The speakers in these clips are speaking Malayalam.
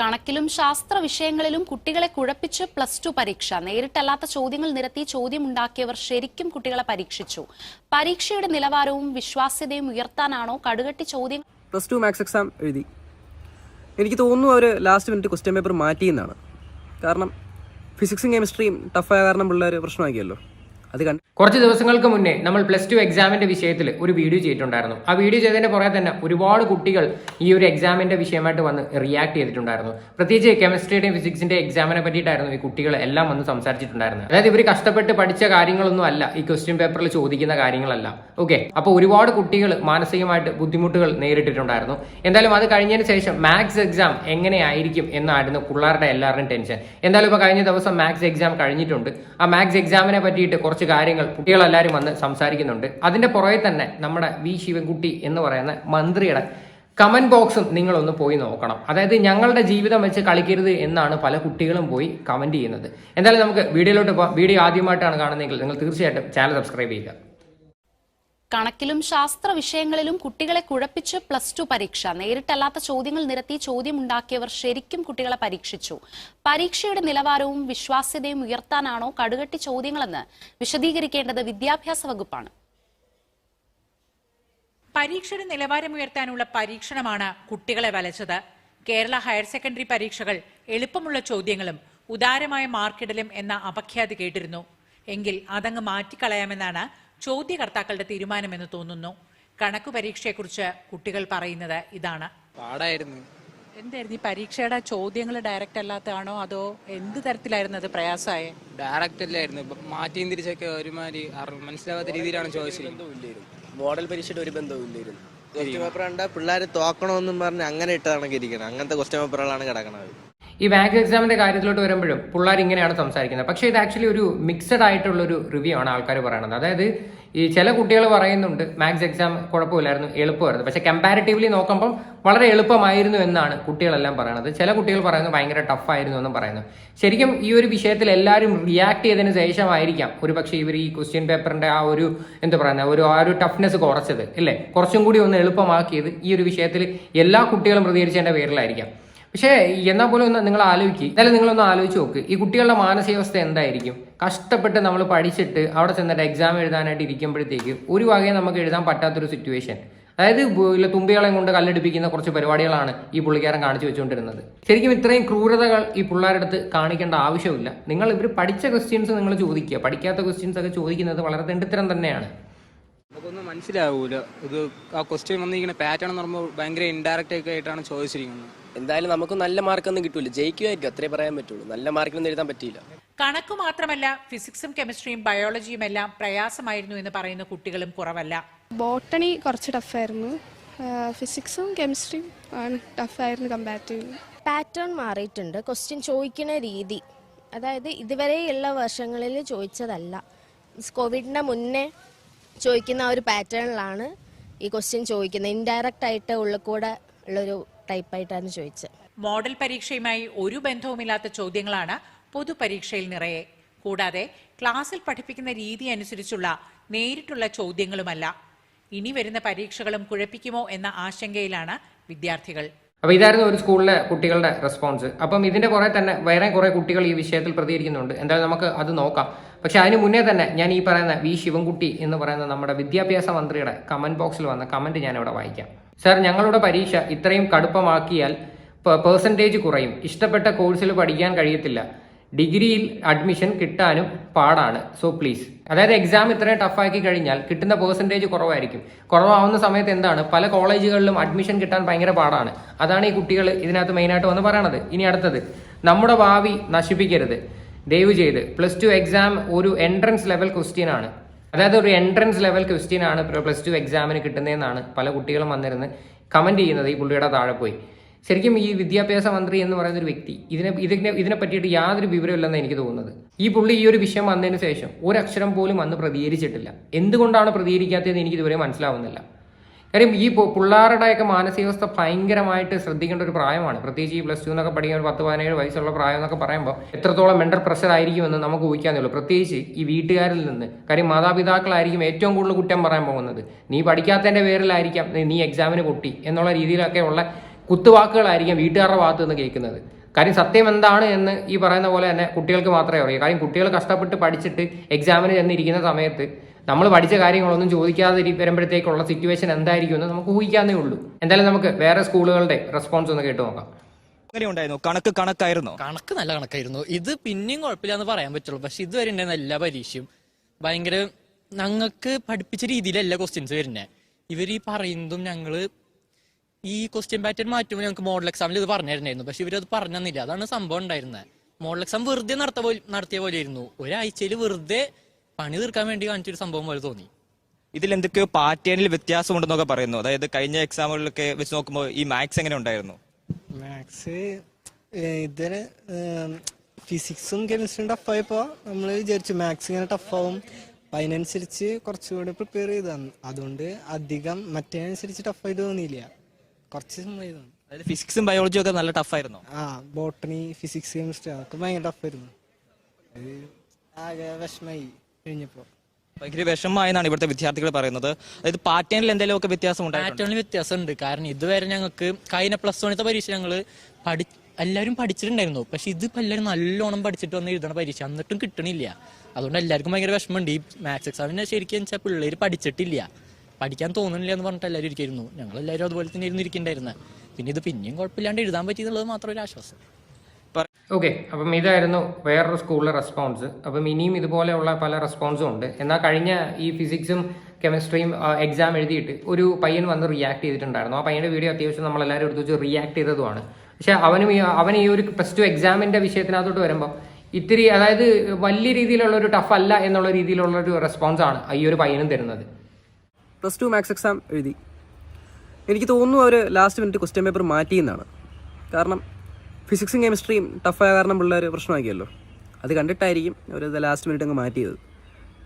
കണക്കിലും ശാസ്ത്ര വിഷയങ്ങളിലും കുട്ടികളെ കുഴപ്പിച്ച് പ്ലസ് ടു പരീക്ഷ. നേരിട്ടല്ലാത്ത ചോദ്യങ്ങൾ നിരത്തി ചോദ്യമുണ്ടാക്കിയവർ ശരിക്കും കുട്ടികളെ പരീക്ഷിച്ചു. പരീക്ഷയുടെ നിലവാരവും വിശ്വാസ്യതയും ഉയർത്താനാണോ കടുകട്ടി ചോദ്യം പ്ലസ് ടു മാത്സ് എക്സാം എഴുതി. എനിക്ക് തോന്നുന്നു അവർ ലാസ്റ്റ് മിനിറ്റ് ക്വസ്റ്റ്യൻ പേപ്പർ മാറ്റിയെന്നാണ്. കാരണം ഫിസിക്സും കെമിസ്ട്രിയും ടഫായ കാരണം പിള്ളേർ പ്രശ്നമാക്കിയല്ലോ. അത് കണ്ട് കുറച്ച് ദിവസങ്ങൾക്ക് മുന്നേ നമ്മൾ പ്ലസ് ടു എക്സാമിന്റെ വിഷയത്തിൽ ഒരു വീഡിയോ ചെയ്തിട്ടുണ്ടായിരുന്നു. ആ വീഡിയോ ചെയ്തതിന്റെ പുറകെ തന്നെ ഒരുപാട് കുട്ടികൾ ഈ ഒരു എക്സാമിന്റെ വിഷയമായിട്ട് വന്ന് റിയാക്ട് ചെയ്തിട്ടുണ്ടായിരുന്നു. പ്രത്യേകിച്ച് കെമിസ്ട്രിയുടെയും ഫിസിക്സിന്റെ എക്സാമിനെ പറ്റിയിട്ടായിരുന്നു ഈ കുട്ടികൾ എല്ലാം വന്ന് സംസാരിച്ചിട്ടുണ്ടായിരുന്നത്. അതായത് ഇവർ കഷ്ടപ്പെട്ട് പഠിച്ച കാര്യങ്ങളൊന്നും അല്ല ഈ ക്വസ്റ്റ്യൻ പേപ്പറിൽ ചോദിക്കുന്ന കാര്യങ്ങളല്ല. ഓക്കെ അപ്പോൾ ഒരുപാട് കുട്ടികൾ മാനസികമായിട്ട് ബുദ്ധിമുട്ടുകൾ നേരിട്ടിട്ടുണ്ടായിരുന്നു. എന്തായാലും അത് കഴിഞ്ഞതിന് ശേഷം മാത്സ് എക്സാം എങ്ങനെയായിരിക്കും എന്നായിരുന്നു പിള്ളേരുടെ എല്ലാവരുടെയും ടെൻഷൻ എന്തായാലും ഇപ്പോൾ കഴിഞ്ഞ ദിവസം മാത്സ് എക്സാം കഴിഞ്ഞിട്ടുണ്ട്. ആ മാത്സ് എക്സാമിനെ പറ്റിയിട്ട് കുറച്ച് കാര്യങ്ങൾ കുട്ടികളെല്ലാവരും വന്ന് സംസാരിക്കുന്നുണ്ട്. അതിന്റെ പുറകെ തന്നെ നമ്മുടെ വി. ശിവൻകുട്ടി എന്ന് പറയുന്ന മന്ത്രിയുടെ കമന്റ് ബോക്സും നിങ്ങളൊന്ന് പോയി നോക്കണം. അതായത് ഞങ്ങളുടെ ജീവിതം വെച്ച് കളിക്കരുത് എന്നാണ് പല കുട്ടികളും പോയി കമന്റ് ചെയ്യുന്നത്. എന്തായാലും നമുക്ക് വീഡിയോയിലോട്ട് വീഡിയോ ആദ്യമായിട്ടാണ് കാണുന്നതെങ്കിൽ നിങ്ങൾ തീർച്ചയായിട്ടും ചാനൽ സബ്സ്ക്രൈബ് ചെയ്യുക. കണക്കിലും ശാസ്ത്ര വിഷയങ്ങളിലും കുട്ടികളെ കുഴപ്പിച്ച് പ്ലസ് ടു പരീക്ഷ. നേരിട്ടല്ലാത്ത ചോദ്യങ്ങൾ നിരത്തി ചോദ്യമുണ്ടാക്കിയവർ ശരിക്കും കുട്ടികളെ പരീക്ഷിച്ചു. പരീക്ഷയുടെ നിലവാരവും വിശ്വാസ്യതയും ഉയർത്താനാണോ കടുകട്ടി ചോദ്യങ്ങളെന്ന് വിശദീകരിക്കേണ്ടത് വിദ്യാഭ്യാസ വകുപ്പാണ്. പരീക്ഷയുടെ നിലവാരം ഉയർത്താനുള്ള പരീക്ഷണമാണ് കുട്ടികളെ വലച്ചത്. കേരള ഹയർ സെക്കൻഡറി പരീക്ഷകൾ എളുപ്പമുള്ള ചോദ്യങ്ങളും ഉദാരമായ മാർക്കിടലും എന്ന അപഖ്യാതി കേട്ടിരുന്നു. എങ്കിൽ അതങ്ങ് മാറ്റിക്കളയാമെന്നാണ് ചോദ്യകർത്താക്കളുടെ തീരുമാനമെന്ന് തോന്നുന്നു. കണക്ക് പരീക്ഷയെക്കുറിച്ച് കുട്ടികൾ പറയുന്നത് ഇതാണ്. പാടായിരുന്നു. എന്തായിരുന്നു ഈ പരീക്ഷയുടെ ചോദ്യങ്ങൾ ഡയറക്റ്റ് അല്ലാത്തതാണോ അതോ എന്ത് തരത്തിലായിരുന്നു അത് പ്രയാസമായ? ഡയറക്റ്റ് അല്ലായിരുന്നു. മാറ്റിയും തിരിച്ചൊക്കെ ഒരുമാതിരി മനസ്സിലാവാത്ത രീതിയിലാണ് ചോദിച്ചത്. മോഡൽ പരീക്ഷയുടെ ഒരു ബന്ധവും ഇല്ലായിരുന്നു. ക്വസ്റ്റ്യൻ പേപ്പർ കണ്ട പിള്ളേർ തോക്കണമെന്നും പറഞ്ഞ് അങ്ങനെ ഇട്ടതാണ് ഇരിക്കണം. അങ്ങനത്തെ ക്വസ്റ്റ്യൻ പേപ്പറുകളാണ് കിടക്കണത്. ഈ ബാങ്ക് എക്സാമിന്റെ കാര്യത്തിലോട്ട് വരുമ്പോഴും പിള്ളേർ ഇങ്ങനെയാണ് സംസാരിക്കുന്നത്. പക്ഷേ ഇത് ആക്ച്വലി ഒരു മിക്സഡ് ആയിട്ടുള്ള ഒരു റിവ്യൂ ആണ് ആൾക്കാർ പറയുന്നത് അതായത് ഈ ചില കുട്ടികൾ പറയുന്നുണ്ട് മാത്സ് എക്സാം കുഴപ്പമില്ലായിരുന്നു എളുപ്പമായിരുന്നു. പക്ഷെ കമ്പാരിറ്റീവ്ലി നോക്കുമ്പം വളരെ എളുപ്പമായിരുന്നു എന്നാണ് കുട്ടികളെല്ലാം പറയുന്നത് ചില കുട്ടികൾ പറയുന്നത് ഭയങ്കര ടഫായിരുന്നു എന്നും പറയുന്നു. ശരിക്കും ഈ ഒരു വിഷയത്തിൽ എല്ലാവരും റിയാക്ട് ചെയ്തതിന് ശേഷമായിരിക്കാം ഒരു പക്ഷേ ഇവർ ഈ ക്വസ്റ്റ്യൻ പേപ്പറിന്റെ ആ ഒരു എന്താ പറയുന്നത് ഒരു ആ ഒരു ടഫ്നെസ് കുറച്ചത് അല്ലേ? കുറച്ചും കൂടി ഒന്ന് എളുപ്പമാക്കിയത് ഈ ഒരു വിഷയത്തിൽ എല്ലാ കുട്ടികളും പ്രതികരിച്ചതിന്റെ പേരിലായിരിക്കാം. പക്ഷേ എന്നാൽ പോലും ഒന്ന് നിങ്ങൾ ആലോചിക്കുക എന്നാലും നിങ്ങളൊന്ന് ആലോചിച്ച് നോക്ക്. ഈ കുട്ടികളുടെ മാനസികാവസ്ഥ എന്തായിരിക്കും? കഷ്ടപ്പെട്ട് നമ്മൾ പഠിച്ചിട്ട് അവിടെ ചെന്നിട്ട് എക്സാം എഴുതാനായിട്ട് ഇരിക്കുമ്പോഴത്തേക്ക് ഒരു വകയെ നമുക്ക് എഴുതാൻ പറ്റാത്തൊരു സിറ്റുവേഷൻ അതായത് ഇല്ല തുമ്പികളെ കൊണ്ട് കല്ലെടുപ്പിക്കുന്ന കുറച്ച് പരിപാടികളാണ് ഈ പുള്ളിക്കാരൻ കാണിച്ചു വെച്ചുകൊണ്ടിരുന്നത്. ശരിക്കും ഇത്രയും ക്രൂരതകൾ ഈ പിള്ളേരുടെ അടുത്ത് കാണിക്കേണ്ട ആവശ്യമില്ല നിങ്ങൾ ഇവർ പഠിച്ച ക്വസ്റ്റ്യൻസ് നിങ്ങൾ ചോദിക്കുക. പഠിക്കാത്ത ക്വസ്റ്റ്യൻസ് ഒക്കെ ചോദിക്കുന്നത് വളരെ തെണ്ടിത്തരം തന്നെയാണ്. നമുക്കൊന്നും മനസ്സിലാവൂല. ഇത് ആ ക്വസ്റ്റ്യൻ വന്നിരിക്കുന്ന പാറ്റേൺ എന്ന് പറയുമ്പോൾ ഭയങ്കര ഇൻഡയറക്റ്റ് ഒക്കെ ആയിട്ടാണ് ചോദിച്ചിരിക്കുന്നത്. എന്തായാലും നമുക്ക് നല്ല മാർക്കൊന്നും കിട്ടൂല. ജയിക്കുമായിരിക്കും അത്രേ പറയാൻ പറ്റുള്ളൂ. നല്ല മാർക്കിനൊന്നും എഴുതാൻ പറ്റിയില്ല. കണക്ക് മാത്രമല്ല ഫിസിക്സും കെമിസ്ട്രിയും ബയോളജിയും എല്ലാം പ്രയാസമായിരുന്നു എന്ന് പറയുന്ന കുട്ടികളും കുറവല്ല. ബോട്ടണി കുറച്ച് ടഫായിരുന്നു ഫിസിക്സും കെമിസ്ട്രിയും ആണ് ടഫായിരുന്നു കമ്പാരിറ്റീവ്ലി പാറ്റേൺ മാറിയിട്ടുണ്ട്. ക്വസ്റ്റ്യൻ ചോദിക്കുന്ന രീതി. അതായത് ഇതുവരെയുള്ള വർഷങ്ങളിൽ ചോദിച്ചതല്ല. കോവിഡിന് മുന്നേ ചോദിക്കുന്ന ആ ഒരു പാറ്റേണിലാണ് ഈ ക്വസ്റ്റ്യൻ ചോദിക്കുന്നത്. ഇൻഡയറക്റ്റ് ആയിട്ട് ഉള്ളിൽ കൂടെ ഉള്ളൊരു ടൈപ്പായിട്ടാണ് ചോദിച്ചത്. മോഡൽ പരീക്ഷയുമായി ഒരു ബന്ധവുമില്ലാത്ത ചോദ്യങ്ങളാണ് പൊതുപരീക്ഷയിൽ നിറയെ. കൂടാതെ ക്ലാസ്സിൽ പഠിപ്പിക്കുന്ന രീതി അനുസരിച്ചുള്ള നേരിട്ടുള്ള ചോദ്യങ്ങളുമല്ല. ഇനി വരുന്ന പരീക്ഷകളും കുഴപ്പിക്കുമോ എന്ന ആശങ്കയിലാണ് വിദ്യാർത്ഥികൾ. അപ്പോൾ ഇതായിരുന്നു ഒരു സ്കൂളിലെ കുട്ടികളുടെ റെസ്പോൺസ്. അപ്പം ഇതിന്റെ കുറെ തന്നെ വേറെ കുറെ കുട്ടികൾ ഈ വിഷയത്തിൽ പ്രതികരിക്കുന്നുണ്ട്. എന്തായാലും നമുക്ക് അത് നോക്കാം. പക്ഷെ അതിന് മുന്നേ തന്നെ ഞാൻ ഈ പറയുന്ന വി. ശിവൻകുട്ടി എന്ന് പറയുന്ന നമ്മുടെ വിദ്യാഭ്യാസ മന്ത്രിയുടെ കമന്റ് ബോക്സിൽ വന്ന കമന്റ് ഞാൻ ഇവിടെ വായിക്കാം. സാർ ഞങ്ങളുടെ പരീക്ഷ ഇത്രയും കടുപ്പമാക്കിയാൽ പേഴ്സന്റേജ് കുറയും. ഇഷ്ടപ്പെട്ട കോഴ്സിൽ പഠിക്കാൻ കഴിയത്തില്ല. ഡിഗ്രിയിൽ അഡ്മിഷൻ കിട്ടാനും പാടാണ്. സോ പ്ലീസ് അതായത് എക്സാം ഇത്രയും ടഫാക്കി കഴിഞ്ഞാൽ കിട്ടുന്ന പേഴ്സന്റേജ് കുറവായിരിക്കും. കുറവാവുന്ന സമയത്ത് എന്താണ്? പല കോളേജുകളിലും അഡ്മിഷൻ കിട്ടാൻ ഭയങ്കര പാടാണ്. അതാണ് ഈ കുട്ടികൾ ഇതിനകത്ത് മെയിനായിട്ട് വന്ന് പറയണത്. ഇനി അടുത്തത്. നമ്മുടെ ഭാവി നശിപ്പിക്കരുത്. ദയവ് ചെയ്ത് പ്ലസ് ടു എക്സാം ഒരു എൻട്രൻസ് ലെവൽ ക്വസ്റ്റ്യൻ ആണ്. അതായത് ഒരു എൻട്രൻസ് ലെവൽ ക്വസ്റ്റ്യൻ ആണ് പ്ലസ് ടു എക്സാമിന് കിട്ടുന്നതെന്നാണ് പല കുട്ടികളും വന്നിരുന്ന് കമന്റ് ചെയ്യുന്നത്. ഈ പുള്ളിയുടെ താഴെ പോയി. ശരിക്കും ഈ വിദ്യാഭ്യാസ മന്ത്രി എന്ന് പറയുന്ന ഒരു വ്യക്തി ഇതിനെ ഇതിനെ ഇതിനെ പറ്റിയിട്ട് യാതൊരു വിവരമില്ലെന്ന് എനിക്ക് തോന്നുന്നത്. ഈ പുള്ളി ഈ ഒരു വിഷയം വന്നതിന് ശേഷം ഒരക്ഷരം പോലും അന്ന് പ്രതികരിച്ചിട്ടില്ല. എന്തുകൊണ്ടാണ് പ്രതികരിക്കാത്തതെന്ന് എനിക്ക് ഇതുവരെ മനസ്സിലാവുന്നില്ല. കാര്യം ഈ പിള്ളേരുടെയൊക്കെ മാനസികാവസ്ഥ ഭയങ്കരമായിട്ട് ശ്രദ്ധിക്കേണ്ട ഒരു പ്രായമാണ്. പ്രത്യേകിച്ച് ഈ പ്ലസ് ടു എന്നൊക്കെ പഠിക്കാൻ ഒരു പത്ത് പതിനേഴ് വയസ്സുള്ള പ്രായം എന്നൊക്കെ പറയുമ്പോൾ എത്രത്തോളം മെന്റൽ പ്രഷർ ആയിരിക്കുമെന്ന് നമുക്ക് ഊഹിക്കാന്നേ ഉള്ളൂ. പ്രത്യേകിച്ച് ഈ വീട്ടുകാരിൽ നിന്ന്. കാര്യം മാതാപിതാക്കളായിരിക്കും ഏറ്റവും കൂടുതൽ കുറ്റം പറയാൻ പോകുന്നത്. നീ പഠിക്കാത്തതിന്റെ പേരിലായിരിക്കാം നീ എക്സാമിന് പൊട്ടി എന്നുള്ള രീതിയിലൊക്കെ ഉള്ള കുത്തുവാക്കുകളായിരിക്കും വീട്ടുകാരുടെ ഭാഗത്ത് നിന്ന് കേൾക്കുന്നത്. കാര്യം സത്യം എന്താണ് എന്ന് ഈ പറയുന്ന പോലെ തന്നെ കുട്ടികൾക്ക് മാത്രമേ അറിയൂ. കാര്യം കുട്ടികൾ കഷ്ടപ്പെട്ട് പഠിച്ചിട്ട് എക്സാമിന് ചെന്നിരിക്കുന്ന സമയത്ത് നമ്മൾ പഠിച്ച കാര്യങ്ങളൊന്നും ചോദിക്കാതെ വരുമ്പോഴത്തേക്കുള്ള സിറ്റുവേഷൻ എന്തായിരിക്കും എന്ന് നമുക്ക് ഊഹിക്കാന്നേ ഉള്ളൂ. എന്തായാലും നമുക്ക് വേറെ സ്കൂളുകളുടെ റെസ്പോൺസ് ഒന്ന് കേട്ടു നോക്കാം. കണക്ക് കണക്കായിരുന്നു. കണക്ക് നല്ല കണക്കായിരുന്നു. ഇത് പിന്നെയും കുഴപ്പമില്ലാന്ന് പറയാൻ പറ്റുള്ളൂ. പക്ഷെ ഇതുവരെ ഉണ്ടായിരുന്ന എല്ലാ പരീക്ഷയും ഭയങ്കര ഞങ്ങൾക്ക് പഠിപ്പിച്ച രീതിയിലല്ല ക്വസ്റ്റ്യൻസ് വരുന്നത് ഇവർ ഈ പറയുന്നതും ഞങ്ങൾ ഈ ക്വസ്റ്റ്യൻ പാറ്റേൺ മാറ്റുമ്പോൾ ഞങ്ങൾക്ക് മോഡൽ എക്സാമിൽ ഇത് പറഞ്ഞിരുന്നായിരുന്നു പക്ഷെ ഇവരത് പറഞ്ഞു തന്നില്ല അതാണ് സംഭവം ഉണ്ടായിരുന്നത്. മോഡൽ എക്സാം വെറുതെ നടത്ത പോലെ നടത്തിയ പോലെ ആയിരുന്നു ഒരാഴ്ചയിൽ വെറുതെ പണി തീർക്കാൻ വേണ്ടി കാണിച്ചൊരു സംഭവം പോലെ തോന്നി. ഇതിൽ എന്തൊക്കെയോ പാറ്റേണിൽ വ്യത്യാസമുണ്ടെന്നൊക്കെ പറയുന്നു. അതായത് കഴിഞ്ഞ എക്സാമുകളിലൊക്കെ വെച്ച് നോക്കുമ്പോൾ ഈ മാത്സ് എങ്ങനെ ഉണ്ടായിരുന്നു? മാത്സ് ഇതുവരെ ഫിസിക്സും കെമിസ്ട്രിയും ടഫായപ്പോൾ നമ്മൾ വിചാരിച്ചു മാത്സ് ഇങ്ങനെ ടഫാവും അപ്പം അതിനനുസരിച്ച് കുറച്ചുകൂടി പ്രിപ്പയർ ചെയ്തതാണ് അതുകൊണ്ട് അധികം മറ്റേനനുസരിച്ച് ടഫായിട്ട് തോന്നിയില്ല. കുറച്ച് സിമ്പിളായി തോന്നി. അതായത് ഫിസിക്സും ബയോളജിയും ഒക്കെ നല്ല ടഫായിരുന്നു ആ ബോട്ടണി ഫിസിക്സ് കെമിസ്ട്രി അതൊക്കെ ഭയങ്കര ടഫായിരുന്നു ആകെ വിഷമായി കഴിഞ്ഞപ്പോൾ ഭയങ്കര വിഷമമായെന്നാണ് ഇവിടുത്തെ വിദ്യാർത്ഥികൾ പറയുന്നത്. അതായത് പാറ്റേണിൽ എന്തെങ്കിലും ഒക്കെ വ്യത്യാസം ഉണ്ടായിട്ടുണ്ട്? പാറ്റേണിൽ വ്യത്യാസമുണ്ട്. കാരണം ഇതുവരെ ഞങ്ങൾക്ക് കഴിഞ്ഞ പ്ലസ് വണ്ണത്തെ പരീക്ഷ ഞങ്ങൾ പഠി എല്ലാവരും പഠിച്ചിട്ടുണ്ടായിരുന്നു. പക്ഷെ ഇതിപ്പോ എല്ലാവരും നല്ലോണം പഠിച്ചിട്ട് വന്ന് എഴുതണ പരീക്ഷ. എന്നിട്ടും കിട്ടണില്ല. അതുകൊണ്ട് എല്ലാവർക്കും ഭയങ്കര വിഷമമുണ്ട്. ഈ മാത്സ് എക്സാമിന് ശരിക്കും വെച്ചാൽ പിള്ളേർ പഠിച്ചിട്ടില്ല. പഠിക്കാൻ തോന്നുന്നില്ല എന്ന് പറഞ്ഞിട്ട് എല്ലാവരും ഇരിക്കുന്നു ഞങ്ങൾ എല്ലാവരും അതുപോലെ തന്നെ ഇരുന്ന് ഇരിക്കണ്ടായിരുന്നത് പിന്നെ ഇത് പിന്നെയും കുഴപ്പമില്ലാണ്ട് എഴുതാൻ പറ്റിയെന്നുള്ളത് മാത്രം ഒരു ആശ്വാസം. ഓക്കെ അപ്പം ഇതായിരുന്നു വേറൊരു സ്കൂളിലെ റെസ്പോൺസ് അപ്പം ഇനിയും ഇതുപോലെയുള്ള പല റെസ്പോൺസും ഉണ്ട്. എന്നാൽ കഴിഞ്ഞ ഈ ഫിസിക്സും കെമിസ്ട്രിയും എക്സാം എഴുതിയിട്ട് ഒരു പയ്യൻ വന്ന് റിയാക്ട് ചെയ്തിട്ടുണ്ടായിരുന്നു. ആ പയ്യന്റെ വീഡിയോ അത്യാവശ്യം നമ്മളെല്ലാവരും എടുത്ത് വെച്ച് റിയാക്ട് ചെയ്തതുമാണ്. പക്ഷെ അവനും അവൻ ഈ ഒരു പ്ലസ് ടു എക്സാമിന്റെ വിഷയത്തിനകത്തോട്ട് വരുമ്പോൾ ഇത്തിരി അതായത് വലിയ രീതിയിലുള്ള ഒരു ടഫ് അല്ല എന്നുള്ള രീതിയിലുള്ള ഒരു റെസ്പോൺസ് ആണ് ഈ ഒരു പയ്യനും തരുന്നത്. പ്ലസ് ടു മാത്സ് എക്സാം എഴുതി. എനിക്ക് തോന്നുന്നു അവർ ലാസ്റ്റ് മിനിറ്റ് ക്വസ്റ്റ്യൻ പേപ്പർ മാറ്റിയെന്നാണ്. കാരണം ഫിസിക്സും കെമിസ്ട്രിയും ടഫായ കാരണം പിള്ളേർ പ്രശ്നമാക്കിയല്ലോ. അത് കണ്ടിട്ടായിരിക്കും അവർ ഇത് ലാസ്റ്റ് മിനിറ്റ് അങ്ങ് മാറ്റിയത്.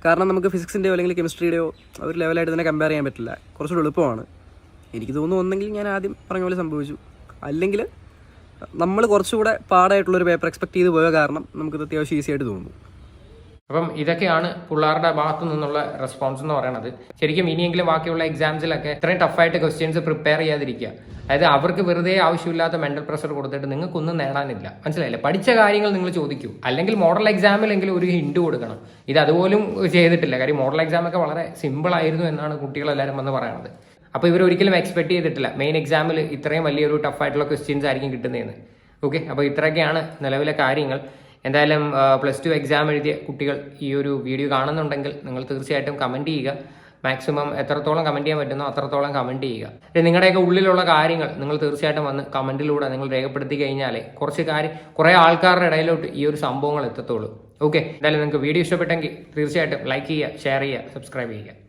കാരണം നമുക്ക് ഫിസിക്സിന്റെയോ അല്ലെങ്കിൽ കെമിസ്ട്രിയുടെയോ ഒരു ലെവലായിട്ട് തന്നെ കമ്പയർ ചെയ്യാൻ പറ്റില്ല. കുറച്ചുകൂടി എളുപ്പമാണ്. എനിക്ക് തോന്നുന്നു ഒന്നെങ്കിൽ ഞാൻ ആദ്യം പറഞ്ഞ പോലെ സംഭവിച്ചു. അല്ലെങ്കിൽ നമ്മൾ കുറച്ചുകൂടെ പാടായിട്ടുള്ളൊരു പേപ്പർ എക്സ്പെക്ട് ചെയ്ത് പോയ കാരണം നമുക്കിത് അത്യാവശ്യം ഈസി ആയിട്ട് തോന്നുന്നു. അപ്പം ഇതൊക്കെയാണ് പിള്ളേരുടെ ഭാഗത്തു നിന്നുള്ള റെസ്പോൺസ് എന്ന് പറയുന്നത്. ശരിക്കും ഇനിയെങ്കിലും ബാക്കിയുള്ള എക്സാംസിലൊക്കെ ഇത്രയും ടഫായിട്ട് ക്വസ്റ്റ്യൻസ് പ്രിപ്പയർ ചെയ്യാതിരിക്കുക. അതായത് അവർക്ക് വെറുതെ ആവശ്യമില്ലാത്ത മെന്റൽ പ്രഷർ കൊടുത്തിട്ട് നിങ്ങൾക്കൊന്നും നേടാനില്ല. മനസ്സിലായില്ലേ? പഠിച്ച കാര്യങ്ങൾ നിങ്ങൾ ചോദിക്കൂ. അല്ലെങ്കിൽ മോഡൽ എക്സാമിലെങ്കിലും ഒരു ഹിന്റ് കൊടുക്കണം. ഇത് അതുപോലും ചെയ്തിട്ടില്ല. കാര്യം മോഡൽ എക്സാമൊക്കെ വളരെ സിമ്പിൾ ആയിരുന്നു എന്നാണ് കുട്ടികളെല്ലാവരും വന്ന് പറയുന്നത് അപ്പോൾ ഇവർ ഒരിക്കലും എക്സ്പെക്ട് ചെയ്തിട്ടില്ല. മെയിൻ എക്സാമിൽ ഇത്രയും വലിയൊരു ടഫായിട്ടുള്ള ക്വസ്റ്റ്യൻസ് ആയിരിക്കും കിട്ടുന്നതെന്ന്. ഓക്കെ അപ്പോൾ ഇത്രയൊക്കെയാണ് നിലവിലെ കാര്യങ്ങൾ. എന്തായാലും പ്ലസ് ടു എക്സാം എഴുതിയ കുട്ടികൾ ഈ ഒരു വീഡിയോ കാണുന്നുണ്ടെങ്കിൽ നിങ്ങൾ തീർച്ചയായിട്ടും കമന്റ് ചെയ്യുക. മാക്സിമം എത്രത്തോളം കമന്റ് ചെയ്യാൻ പറ്റുന്നോ അത്രത്തോളം കമന്റ് ചെയ്യുക. നിങ്ങളുടെയൊക്കെ ഉള്ളിലുള്ള കാര്യങ്ങൾ നിങ്ങൾ തീർച്ചയായിട്ടും വന്ന് കമന്റിലൂടെ നിങ്ങൾ രേഖപ്പെടുത്തി കഴിഞ്ഞാൽ കുറച്ച് കാര്യം കുറേ ആൾക്കാരുടെ ഇടയിലോട്ട് ഈ ഒരു സംഭവങ്ങൾ എത്തത്തുള്ളൂ. ഓക്കെ എന്തായാലും നിങ്ങൾക്ക് വീഡിയോ ഇഷ്ടപ്പെട്ടെങ്കിൽ തീർച്ചയായിട്ടും ലൈക്ക് ചെയ്യുക ഷെയർ ചെയ്യുക സബ്സ്ക്രൈബ് ചെയ്യുക.